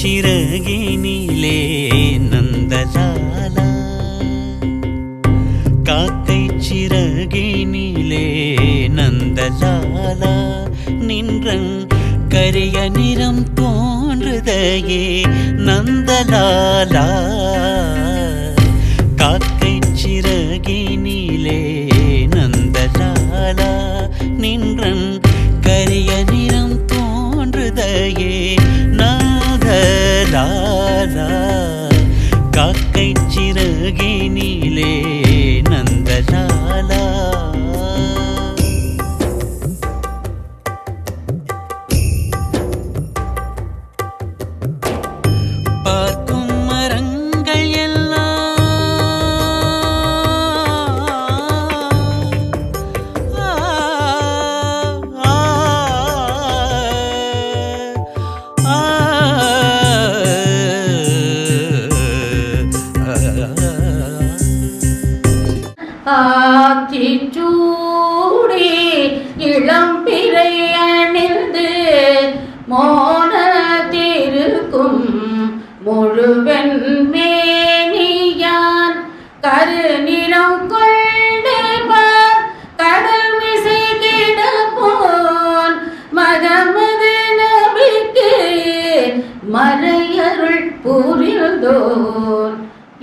சிறகினிலே நந்தலாலா காக்கை சிறகினிலே நந்தலாலா நின்றன் கரிய நிறம் தோன்றுதையே நந்தலாலா. காக்கை சிறகினிலே நந்தலாலா நின்றன் கரிய சிறகினிலே நந்தலாலா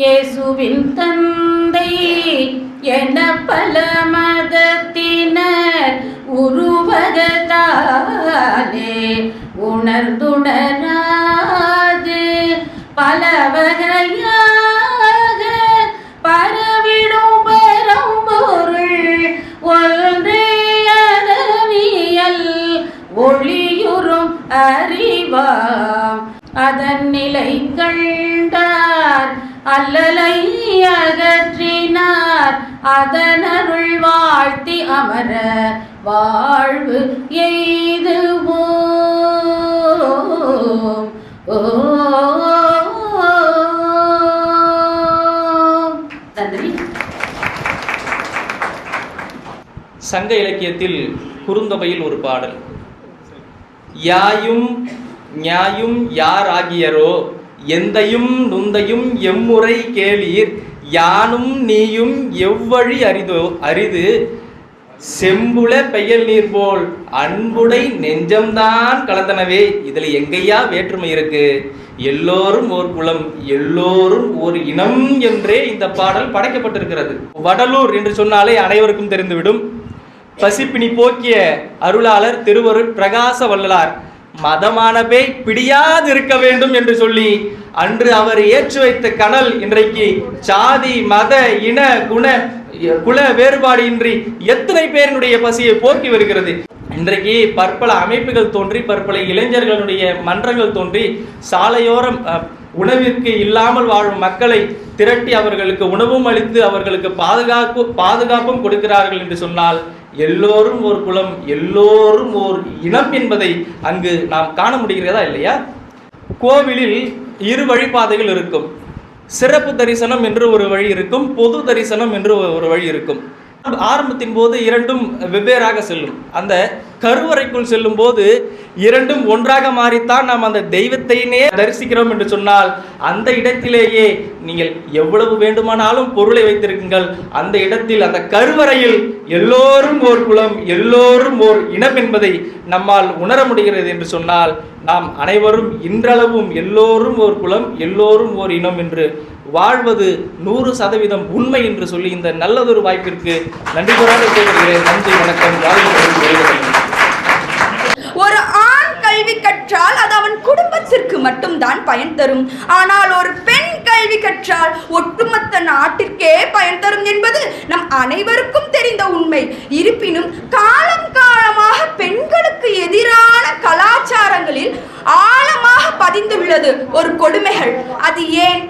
இயேசுவின் தந்தை என பல மதத்தினர் உருவகத்தாலே உணர்ந்துணராது. பல வகையாக பரவிடும் பரம்பொருள் ஒன்றே அதனியல் ஒளியுறும் அறிவாம். அதன் நிலை கண்டார். அல்லலை அகற்றினார். அதனருள் வாழ்த்தி அமர வாழ்வு எய்துவோம். ஓ நன்றி. சங்க இலக்கியத்தில் குறுந்தொகையில் ஒரு பாடல். யாயும் ஞாயும் யார் ஆகியரோ எந்தையும் நுந்தையும் எம்முறை கேளீர் யானும் நீயும் எவ்வழி அரிதோ அரிது செம்புல பெயல் நீர் போல் அன்புடை நெஞ்சம்தான் கலந்தனவே இதில் எங்கேயா வேற்றுமை இருக்கு? எல்லோரும் ஓர் குலம் எல்லோரும் ஒரு இனம் என்றே இந்த பாடல் படைக்கப்பட்டிருக்கிறது. வடலூர் என்று சொன்னாலே அனைவருக்கும் தெரிந்துவிடும். பசிப்பினி போக்கிய அருளாளர் திருவருட் பிரகாச வள்ளலார். மதமான பேய் பிடியாது இருக்க வேண்டும் என்று சொல்லி அன்று அவர் ஏற்றி வைத்த கனல் இன்றைக்கு சாதி மத இன குண குல வேறுபாடு இன்றி எத்தனை பேரினுடைய பசியை போக்கி வருகிறது? இன்றைக்கு பற்பல அமைப்புகள் தோன்றி பற்பல இளைஞர்களுடைய மன்றங்கள் தோன்றி சாலையோரம் அஹ், உணவிற்கு இல்லாமல் வாழும் மக்களை திரட்டி அவர்களுக்கு உணவும் அளித்து அவர்களுக்கு பாதுகாப்பு பாதுகாப்பும் கொடுக்கிறார்கள் என்று சொன்னால் எல்லோரும் ஒரு குலம் எல்லோரும் ஓர் இனம் என்பதை அங்கு நாம் காண முடிகிறதா இல்லையா? கோவிலில் இரு வழிபாதைகள் இருக்கும். சிறப்பு தரிசனம் என்று ஒரு வழி இருக்கும் பொது தரிசனம் என்று ஒரு வழி இருக்கும். ஆரம்பத்தின் போது இரண்டும் வெவ்வேறாக செல்லும். அந்த கருவறைக்குள் செல்லும் போது இரண்டும் ஒன்றாக மாறித்தான் நாம் அந்த தெய்வத்தையே தரிசிக்கிறோம் என்று சொன்னால் அந்த இடத்திலேயே நீங்கள் எவ்வளவு வேண்டுமானாலும் பொருளை வைத்திருக்குங்கள் அந்த இடத்தில் அந்த கருவறையில் எல்லோரும் ஓர் குலம் எல்லோரும் ஓர் இனம் என்பதை நம்மால் உணர முடிகிறது என்று சொன்னால் நாம் அனைவரும் இன்றளவும் எல்லோரும் ஓர் குலம் எல்லோரும் ஓர் இனம் என்று வாழ்வது நூறு சதவீதம் உண்மை என்று சொல்லி இந்த நல்லதொரு வாய்ப்பிற்கு நன்றி கூறாத கேட்கிறேன் நன்றி வணக்கம். ஒரு ஆண் கல்வி கற்றால் அது அவன் குடும்பத்திற்கு மட்டும்தான் பயன் தரும். ஆனால் ஒரு பெண் கல்வி கற்றால் ஒட்டுமொத்த நாட்டிற்கே பயன் தரும் என்பது நம் அனைவருக்கும் தெரிந்த உண்மை. இருப்பினும் காலம் காலமாக பெண்களுக்கு எதிரான கலாச்சாரங்களில் ஆழமாக பதிந்துள்ளது ஒரு கொடுமைகள். அது ஏன்?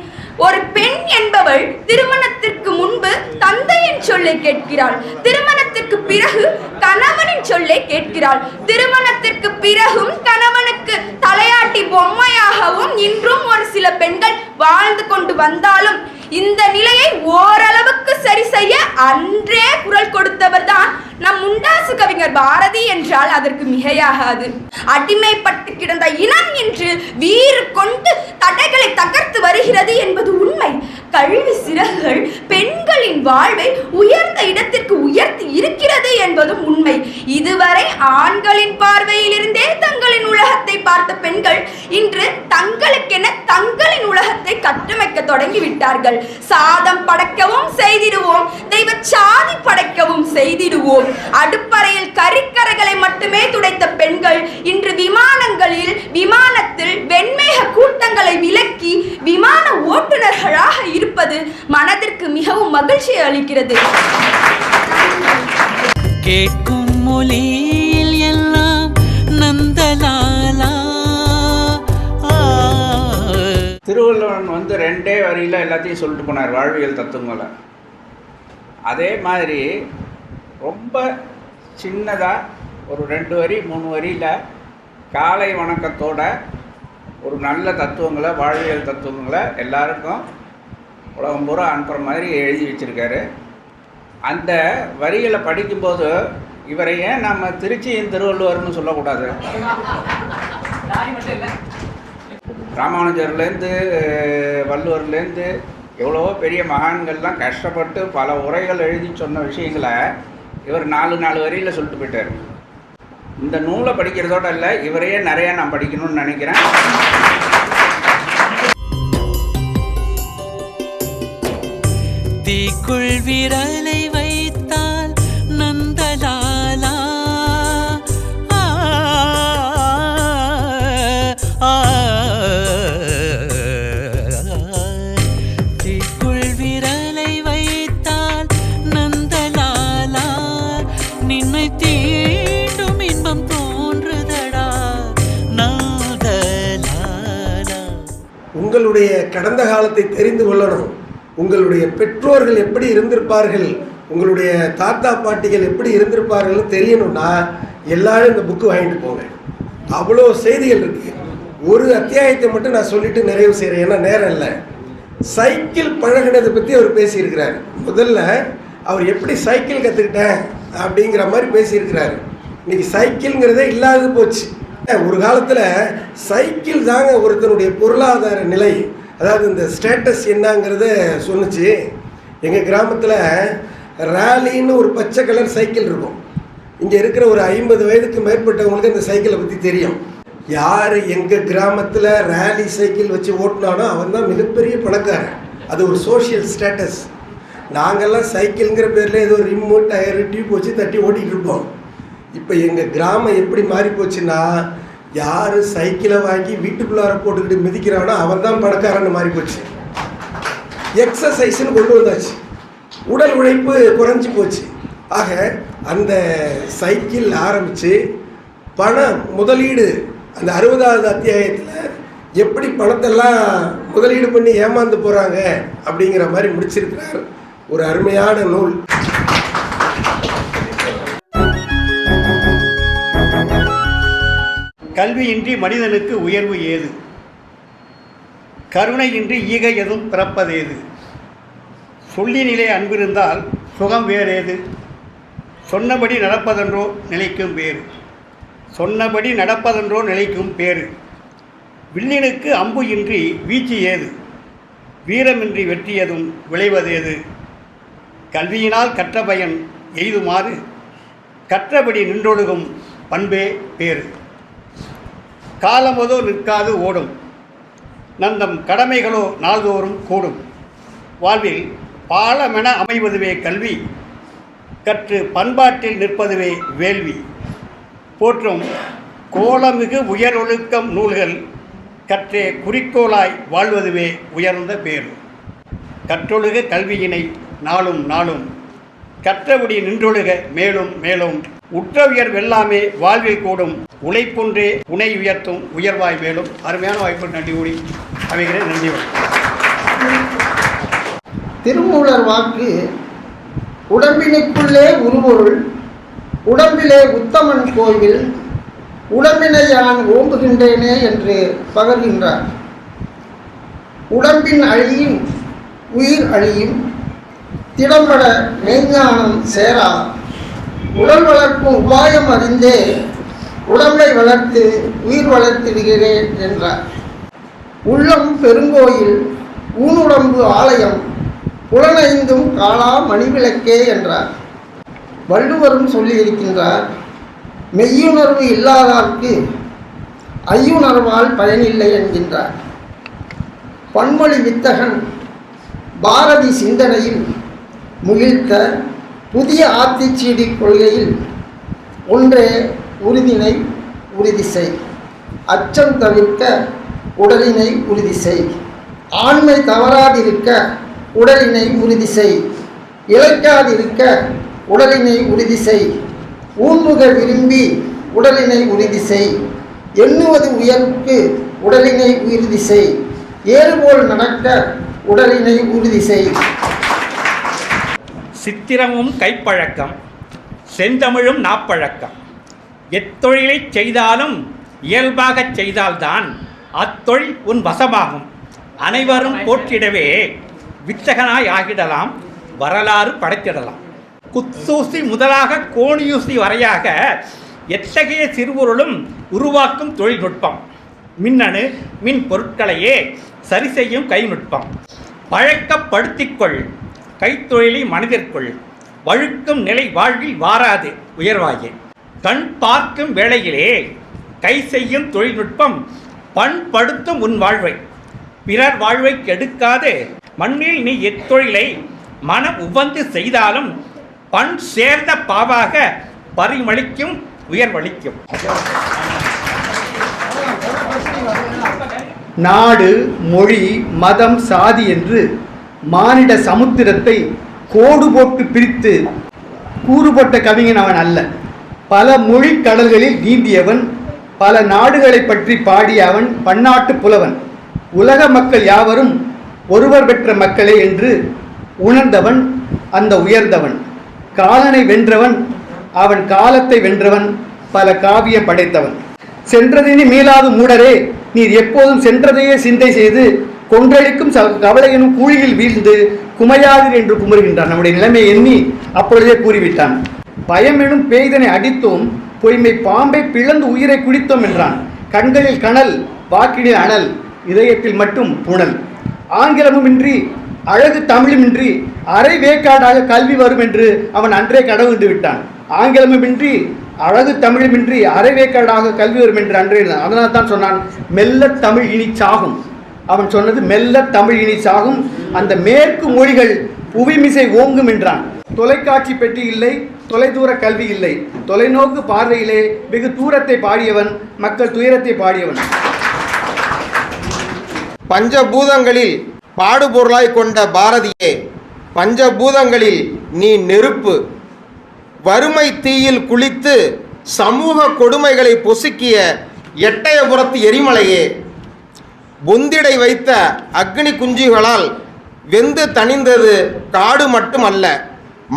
ஒரு பெண் என்பவள் திருமணத்திற்கு முன்பு தந்தையின் சொல்லை கேட்கிறாள். திருமணத்திற்கு பிறகு கணவனின் சொல்லை கேட்கிறாள். திருமணத்திற்கு பிறகும் கணவனுக்கு தலையாட்டி பொம்மையாகவும் இன்றும் ஒரு சில பெண்கள் வாழ்ந்து கொண்டு வந்தாலும் இந்த நிலையை ஓரளவுக்கு சரி செய்ய அன்றே குரல் கொடுத்தவர் தான் நம் முண்டாசு கவிஞர் பாரதி என்றால் அதற்கு மிகையாகாது. அடிமைப்பட்டு கிடந்த இனம் இன்று வீறு கொண்டு தடைகளை தகர்த்து வருகிறது என்பது உண்மை. கல்வி சிறகுகள் பெண்களின் வாழ்வை உயர்ந்த இடத்திற்கு உயர்த்தி இருக்கிறது என்பதும் உண்மை. இதுவரை ஆண்களின் பார்வையிலிருந்தே தங்களின் உலகத்தை பார்த்த பெண்கள் இன்று தங்களுக்கென தங்களின் உலகத்தை கட்டமைக்க தொடங்கிவிட்டார்கள். சாதம் படைக்கவும் செய்திடுவோம். தெய்வ சாதி படைக்கவும் செய்திடுவோம். அடுப்பறையில் கறிக்கரைகளை மட்டுமே துடைத்த பெண்கள் இன்று விமானங்களில் விமானத்தில் வெண்மேக கூட்டங்களை விலக்கி விமான ஓட்டுநர்களாக இருப்பது மனதிற்கு மிகவும் மகிழ்ச்சி அளிக்கிறது. கேட்கும் மொழியில் எல்லாம் நந்தலாலா. ஆ. திருவள்ளுவன் வந்து ரெண்டே வரியில் எல்லாத்தையும் சொல்லிட்டு போனார் வாழ்வியல் தத்துவங்களை. அதே மாதிரி ரொம்ப சின்னதாக ஒரு ரெண்டு வரி மூணு வரியில் காலை வணக்கத்தோட ஒரு நல்ல தத்துவங்களை வாழ்வியல் தத்துவங்களை எல்லாருக்கும் உலகம் பூரா அனுப்புகிற மாதிரி எழுதி வச்சுருக்காரு. அந்த வரிகளை படிக்கும்போது இவரை ஏன் நம்ம திருச்சியின் திருவள்ளுவர்னு சொல்லக்கூடாது? ராமானுஜர்லேருந்து வள்ளுவர்லேருந்து எவ்வளவோ பெரிய மகான்கள்லாம் கஷ்டப்பட்டு பல உரைகள் எழுதி சொன்ன விஷயங்களை இவர் நாலு நாலு வரையில் சொல்லிட்டு போயிட்டார். இந்த நூலை படிக்கிறதோட இல்லை இவரையே நிறையா நான் படிக்கணும்னு நினைக்கிறேன். தீக்குள் விரலை கடந்த காலத்தை தெரிந்து கொள்ளணும். உங்களுடைய பெற்றோர்கள் எப்படி இருந்திருப்பார்கள்? உங்களுடைய தாத்தா பாட்டிகள் எப்படி இருந்திருப்பார்கள்னு தெரியணும்னா எல்லாரும் இந்த புக்கு வாங்கிட்டு போங்க. அவ்வளோ செய்திகள் இருக்கு. ஒரு அத்தியாயத்தை மட்டும் நான் சொல்லிட்டு நிறைவு செய்கிறேன் ஏன்னா நேரம் இல்லை. சைக்கிள் பழகினதை பற்றி அவர் பேசியிருக்கிறார். முதல்ல அவர் எப்படி சைக்கிள் கற்றுக்கிட்டேன் அப்படிங்கிற மாதிரி பேசியிருக்கிறார். இன்னைக்கு சைக்கிள்ங்கிறதே இல்லாது போச்சு. ஒரு காலத்தில் சைக்கிள் தாங்க ஒருத்தனுடைய பொருளாதார நிலை. அதாவது இந்த ஸ்டேட்டஸ் என்னங்கிறத சொன்னுச்சு. எங்கள் கிராமத்தில் ரேலின்னு ஒரு பச்சை கலர் சைக்கிள் இருக்கும். இங்கே இருக்கிற ஒரு ஐம்பது வயதுக்கு மேற்பட்டவங்களுக்கு இந்த சைக்கிளை பற்றி தெரியும். யார் எங்கள் கிராமத்தில் ரேலி சைக்கிள் வச்சு ஓட்டினானோ அவன் தான் மிகப்பெரிய பணக்காரன். அது ஒரு சோஷியல் ஸ்டேட்டஸ் நாங்கள்லாம் சைக்கிள்ங்கிற பேரில் ஏதோ ரிம்மு டயரு டியூப் வச்சு தட்டி ஓட்டிகிட்டு இருப்போம். இப்போ எங்கள் கிராமம் எப்படி மாறி போச்சுன்னா யார் சைக்கிளை வாங்கி வீட்டுக்குள்ளார போட்டுக்கிட்டு மிதிக்கிறானோ அவன் தான் பணக்காரன்னு மாறி போச்சு எக்ஸசைஸ்னு கொண்டு வந்தாச்சு. உடல் உழைப்பு குறைஞ்சி போச்சு. ஆக அந்த சைக்கிள் ஆரம்பித்து பணம் முதலீடு அந்த அறுபதாவது அத்தியாயத்தில் எப்படி பணத்தெல்லாம் முதலீடு பண்ணி ஏமாந்து போகிறாங்க அப்படிங்கிற மாதிரி முடிச்சிருக்கிறார். ஒரு அருமையான நூல். கல்வியின்றி மனிதனுக்கு உயர்வு ஏது? கருணையின்றி ஈகை எதும் பிறப்பதேது? சொல்லினிலே அன்பிருந்தால் சுகம் வேறேது? சொன்னபடி நடப்பதென்றோ நிலைக்கும் பேறு. சொன்னபடி நடப்பதென்றோ நிலைக்கும் பேறு. வில்லினுக்கு அம்பு இன்றி வீச்சு ஏது? வீரமின்றி வெற்றியதும் விளைவதேது? கல்வியினால் கற்ற பயன் எய்துமாறு? கற்றபடி நின்றொழுகும் பண்பே பேறு. காலமதோ நிற்காது ஓடும். நந்தம் கடமைகளோ நாள்தோறும் கூடும். வாழ்வில் பாலமென அமைவதுவே கல்வி கற்று பண்பாட்டில் நிற்பதுவே வேள்வி. போற்றும் கோலமிகு உயரொழுக்கம் நூல்கள் கற்றே குறிக்கோளாய் வாழ்வதுவே உயர்ந்த பேர் கற்றொழுக கல்வியினை நாளும் நாளும் கற்றபடி நின்றொழுக மேலும் மேலும். உற்ற உயர்வு எல்லாமே வாழ்வில் கூடும். உழைப்பொன்றே உனை உயர்த்தும் உயர்வாய் மேலும். அருமையான வாய்ப்பு நன்றி கூடி அமைகிறேன். நன்றி திருமூலர் வாக்கு உடம்பினுக்குள்ளே உருபொருள் உடம்பிலே உத்தமன் கோயில் உடம்பினை நான் ஓம்புகின்றேனே என்று பகர்கின்றார். உடம்பின் அழியும் உயிர் அழியும் திடம்பட மெய்ஞானம் சேரா. உடல் வளர்க்கும் உபாயம் அறிந்தே உடம்பை வளர்த்து உயிர் வளர்த்திடுகிறேன் என்றார். உள்ளம் பெருங்கோயில் ஊனுடம்பு ஆலயம் புலனைந்தும் காலா மணிவிளக்கே என்றார். வள்ளுவரும் சொல்லியிருக்கின்றார் மெய்யுணர்வு இல்லாதார்க்கு ஐயுணர்வால் பயனில்லை என்கின்றார். பன்மொழி வித்தகன் பாரதி சிந்தனையில் முகிழ்த்த புதிய ஆத்திச்சீடி கொள்கையில் ஒன்றே உறுதினை உறுதி செய். அச்சம் தவிர்க்க உடலினை உறுதி செய். ஆண்மை தவறாதிருக்க உடலினை உறுதி செய். இழைக்காதிருக்க உடலினை உறுதி செய். ஊன்முக விரும்பி உடலினை உறுதி செய். எண்ணுவது உயர்வுக்கு உடலினை உறுதி செய். ஏறுபோல் நடக்க உடலினை உறுதி செய். சித்திரமும் கைப்பழக்கம் செந்தமிழும் நாப்பழக்கம். எத்தொழிலைச் செய்தாலும் இயல்பாகச் செய்தால்தான் அத்தொழில் உன் வசமாகும். அனைவரும் போற்றிடவே வித்தகனாய் ஆகிடலாம் வரலாறு படைத்திடலாம். குத்தூசி முதலாக கோணியூசி வரையாக எத்தகைய சிறுபொருளும் உருவாக்கும் தொழில்நுட்பம்? மின்னணு மின் பொருட்களையே சரி செய்யும் கைநுட்பம் பழக்கப்படுத்திக்கொள் கைத்தொழிலை மனதிற்குள். வழுக்கும் நிலை வாழ்வில் வாராது உயர்வாயே. கண் பார்க்கும் வேளையிலே கை செய்யும் தொழில்நுட்பம் பண்படுத்தும் உன் வாழ்வை. பிறர் வாழ்வை கெடுக்காது. மண்ணில் நீ எத்தொழிலை மனம் உவந்து செய்தாலும் பண் சேர்ந்த பாவாக பரிமளிக்கும் உயர்வளிக்கும். நாடு மொழி மதம் சாதி என்று மானிட சமுத்திரத்தை கோடு போட்டு பிரித்து கூறுபட்ட கவிஞன் அவன் அல்ல. பல மொழி கடல்களில் நீந்தியவன் பல நாடுகளை பற்றி பாடிய அவன் பன்னாட்டு புலவன். உலக மக்கள் யாவரும் ஒருவர் பெற்ற மக்களே என்று உணர்ந்தவன் அந்த உயர்ந்தவன். காலனை வென்றவன் அவன் காலத்தை வென்றவன் பல காவியம் படைத்தவன். சென்றதினி மீளாது மூடரே நீர் எப்போதும் சென்றதையே சிந்தை செய்து கொன்றழிக்கும் ச கவலை எனும் கூழியில் வீழ்ந்து குமையாதீர் என்று குமுறுகின்றான். நம்முடைய நிலைமையை எண்ணி அப்பொழுதே கூறிவிட்டான். பயம் எனும் பேய்தனை அடித்தோம் பொய்மை பாம்பை பிளந்து உயிரை குடித்தோம் என்றான். கண்களில் கனல் வாக்கினில் அனல் இதயத்தில் மட்டும் புனல். ஆங்கிலமுமின்றி அழகு தமிழுமின்றி அரை வேக்காடாக கல்வி வரும் என்று அவன் அன்றே கடவுண்டு விட்டான். ஆங்கிலமுமின்றி அழகு தமிழுமின்றி அரை வேக்காடாக கல்வி வரும் என்று அன்றே அதனால் தான் சொன்னான் மெல்ல தமிழ் இனி சாகும். அவன் சொன்னது மெல்ல தமிழ் இனி சாகும். அந்த மேற்கு மொழிகள் புவிமிசை ஓங்கும் என்றான். தொலைக்காட்சி பெட்டி இல்லை தொலைதூர கல்வி இல்லை. தொலைநோக்கு பார்வையிலே வெகு தூரத்தை பாடியவன் மக்கள் துயரத்தை பாடியவன். பஞ்சபூதங்களில் பாடுபொருளாய் கொண்ட பாரதியே பஞ்சபூதங்களில் நீ நெருப்பு. வறுமை தீயில் குளித்து சமூக கொடுமைகளை பொசுக்கிய எட்டயபுரத்து எரிமலையே பொந்திடை வைத்த அக்னி குஞ்சுகளால் வெந்து தணிந்தது காடு மட்டுமல்ல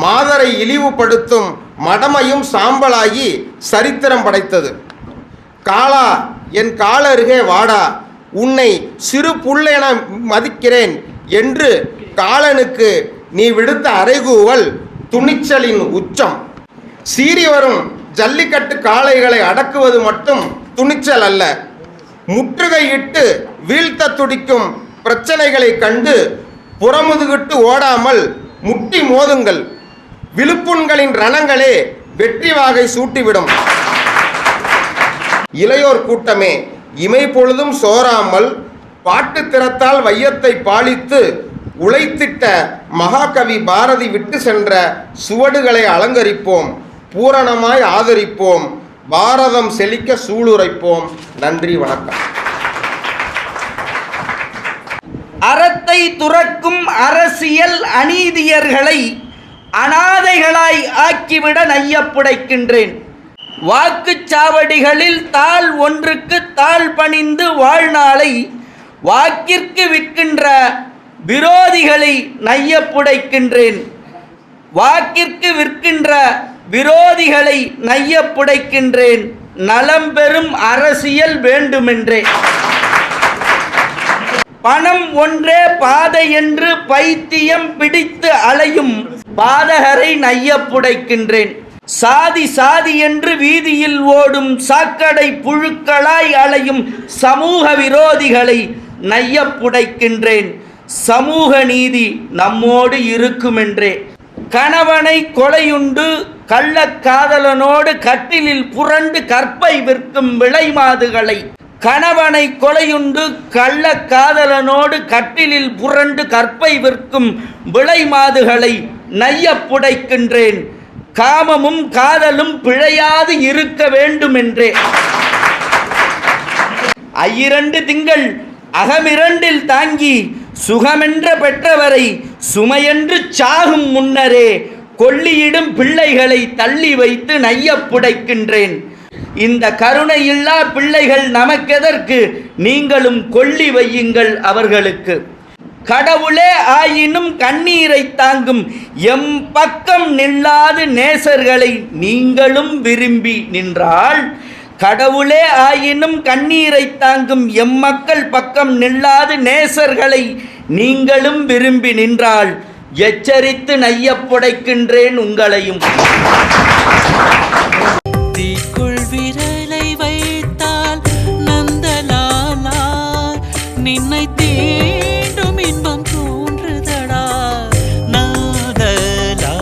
மாதரை இழிவுபடுத்தும் மடமையும் சாம்பலாகி சரித்திரம் படைத்தது. காளா என் காலருகே வாடா உன்னை சிறு புள்ளென மதிக்கிறேன் என்று காலனுக்கு நீ விடுத்த அறைகூவல் துணிச்சலின் உச்சம். சீறி வரும் ஜல்லிக்கட்டு காளைகளை அடக்குவது மட்டும் துணிச்சல் அல்ல. முற்றுகையிட்டு வீழ்த்த துடிக்கும் பிரச்சனைகளை கண்டு புறமுதுகிட்டு ஓடாமல் முட்டி மோதுங்கள். விழுப்புண்களின் ரணங்களே வெற்றி வாகை சூட்டிவிடும். இளையோர் கூட்டமே இமை பொழுதும் சோராமல் பாட்டு திறத்தால் வையத்தை பாலித்து உழைத்திட்ட மகாகவி பாரதி விட்டு சென்ற சுவடுகளை அலங்கரிப்போம் பூரணமாய் ஆதரிப்போம் பாரதம் செழிக்க சூளுரைப்போம். நன்றி வணக்கம். அறத்தை துறக்கும் அரசியல் அநீதியர்களை அனாதைகளாய் ஆக்கிவிட நையப்புடைக்கின்றேன் வாக்குச்சாவடிகளில் தாள் ஒன்றுக்கு தாள் பணிந்து வாழ்நாளை வாக்கிற்கு விற்கின்ற விரோதிகளை நையப்புடைக்கின்றேன் வாக்கிற்கு விற்கின்ற விரோதிகளை நையப்புடைக்கின்றேன் நலம் பெறும் அரசியல் வேண்டுமென்றே. பணம் ஒன்றே பாதை என்று பைத்தியம் பிடித்து அலையும் பாதகரை நையப்புடைக்கின்றேன் சாதி சாதி என்று வீதியில் ஓடும் சாக்கடை புழுக்களாய் அலையும் சமூக விரோதிகளை நையப்புடைக்கின்றேன் சமூக நீதி நம்மோடு இருக்குமென்றே. கணவனை கொலையுண்டு கள்ளக்காதலனோடு கட்டிலில் புரண்டு கற்பை விற்கும் விளைமாதுகளை கணவனை கொலையுண்டு கள்ள காதலனோடு கட்டிலில் புரண்டு கற்பை விற்கும் விளை மாதுகளை நைய புடைக்கின்றேன். காமமும் காதலும் பிழையாது இருக்க வேண்டுமென்றே. ஐயிரண்டு திங்கள் அகமிரண்டில் தாங்கி சுகமென்ற பெற்றவரை சுமையென்று சாகும் முன்னரே கொள்ளியிடும் பிள்ளைகளை தள்ளி வைத்து நையப்புடைக்கின்றேன் இந்த கருணையில்லா பிள்ளைகள் நமக்கெதற்கு? நீங்களும் கொள்ளி வையுங்கள் அவர்களுக்கு. கடவுளே ஆயினும் கண்ணீரை தாங்கும் எம் பக்கம் நில்லாது நேசர்களை நீங்களும் விரும்பி நின்றால் கடவுளே ஆயினும் கண்ணீரை தாங்கும் எம் மக்கள் பக்கம் நில்லாது நேசர்களை நீங்களும் விரும்பி நின்றால் எச்சரித்து நையப்புடைக்கின்றேன் உங்களையும். நின்னை இன்பம் தோன்றுதடா. நாதலாலா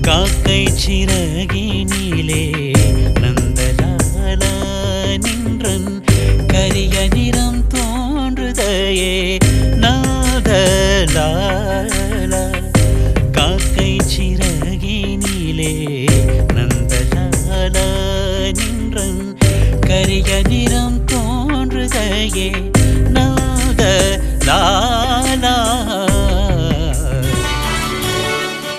காக்கை சிறகினிலே நந்தலாலா நின்றன் கரிய நிறம் தோன்றுதையே. நாதலாலா